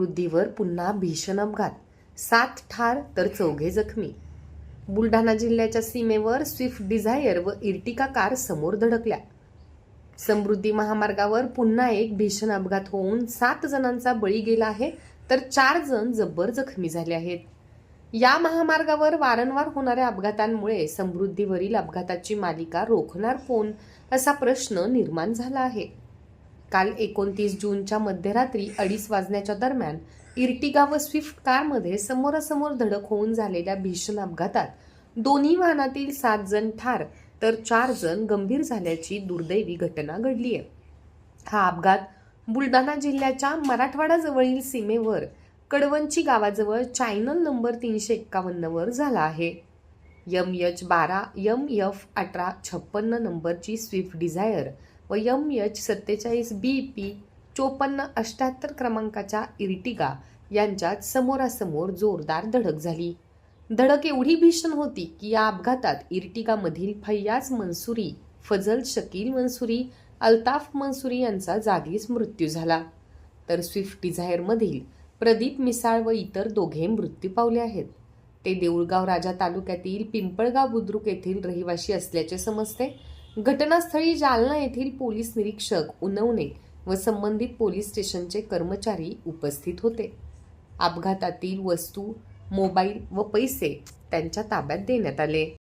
समृद्धीवर पुन्हा भीषण अपघात सात ठार तर चौघे जखमी. बुलढाणा जिल्ह्याच्या सीमेवर स्विफ्ट डिझायर व इर्टिका कार समोर धडकल्या. समृद्धी महामार्गावर पुन्हा एक भीषण अपघात होऊन सात जणांचा बळी गेला आहे तर चार जण जब्बर जखमी झाले आहेत. या महामार्गावर वारंवार होणाऱ्या अपघातांमुळे समृद्धीवरील अपघाताची मालिका रोखणार कोण असा प्रश्न निर्माण झाला आहे. काल एकोणतीस जूनच्या मध्यरात्री अडीच वाजण्याच्या दरम्यान इर्टिगा व स्विफ्ट कारमध्ये समोरासमोर धडक होऊन झालेल्या भीषण अपघातात दोन्ही वाहनातील सात जण ठार तर चार जण गंभीर झाल्याची दुर्दैवी घटना घडली आहे हा अपघात बुलढाणा जिल्ह्याच्या मराठवाडाजवळील सीमेवर कडवंची गावाजवळ चायनल नंबर तीनशे एक्कावन्नवर झाला आहे. यम एच बारा यम एफ अठरा छप्पन्न नंबरची स्विफ्ट डिझायर व यम एच सत्तेचाळीस बी पी चोपन्न अष्ट्याहत्तर क्रमांकाच्या इर्टिगा यांच्यात समोरासमोर जोरदार धडक झाली. धडक एवढी भीषण होती की या अपघातात इर्टिगामधील फैयाज मनसुरी फजल शकील मनसुरी अल्ताफ मनसुरी यांचा जागीच मृत्यू झाला. तर स्विफ्ट डिझायरमधील प्रदीप मिसाळ व इतर दोघे मृत्यू पावले आहेत. ते देऊळगाव राजा तालुक्यातील पिंपळगाव बुद्रुक येथील रहिवासी असल्याचे समजते. घटनास्थळी जालना येथील पोलीस निरीक्षक उनवणे व संबंधित पोलीस स्टेशनचे कर्मचारी उपस्थित होते. अपघातातील वस्तू मोबाईल व पैसे त्यांच्या ताब्यात देण्यात आले.